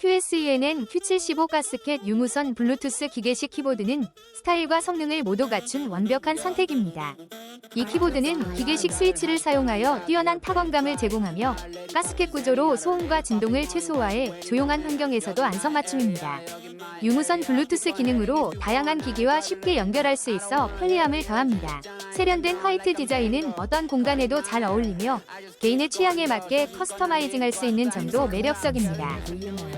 QSENN Q75 가스켓 유무선 블루투스 기계식 키보드는 스타일과 성능을 모두 갖춘 완벽한 선택입니다. 이 키보드는 기계식 스위치를 사용하여 뛰어난 타건감을 제공하며 가스켓 구조로 소음과 진동을 최소화해 조용한 환경에서도 안성맞춤입니다. 유무선 블루투스 기능으로 다양한 기기와 쉽게 연결할 수 있어 편리함을 더합니다. 세련된 화이트 디자인은 어떤 공간에도 잘 어울리며 개인의 취향에 맞게 커스터마이징할 수 있는 점도 매력적입니다.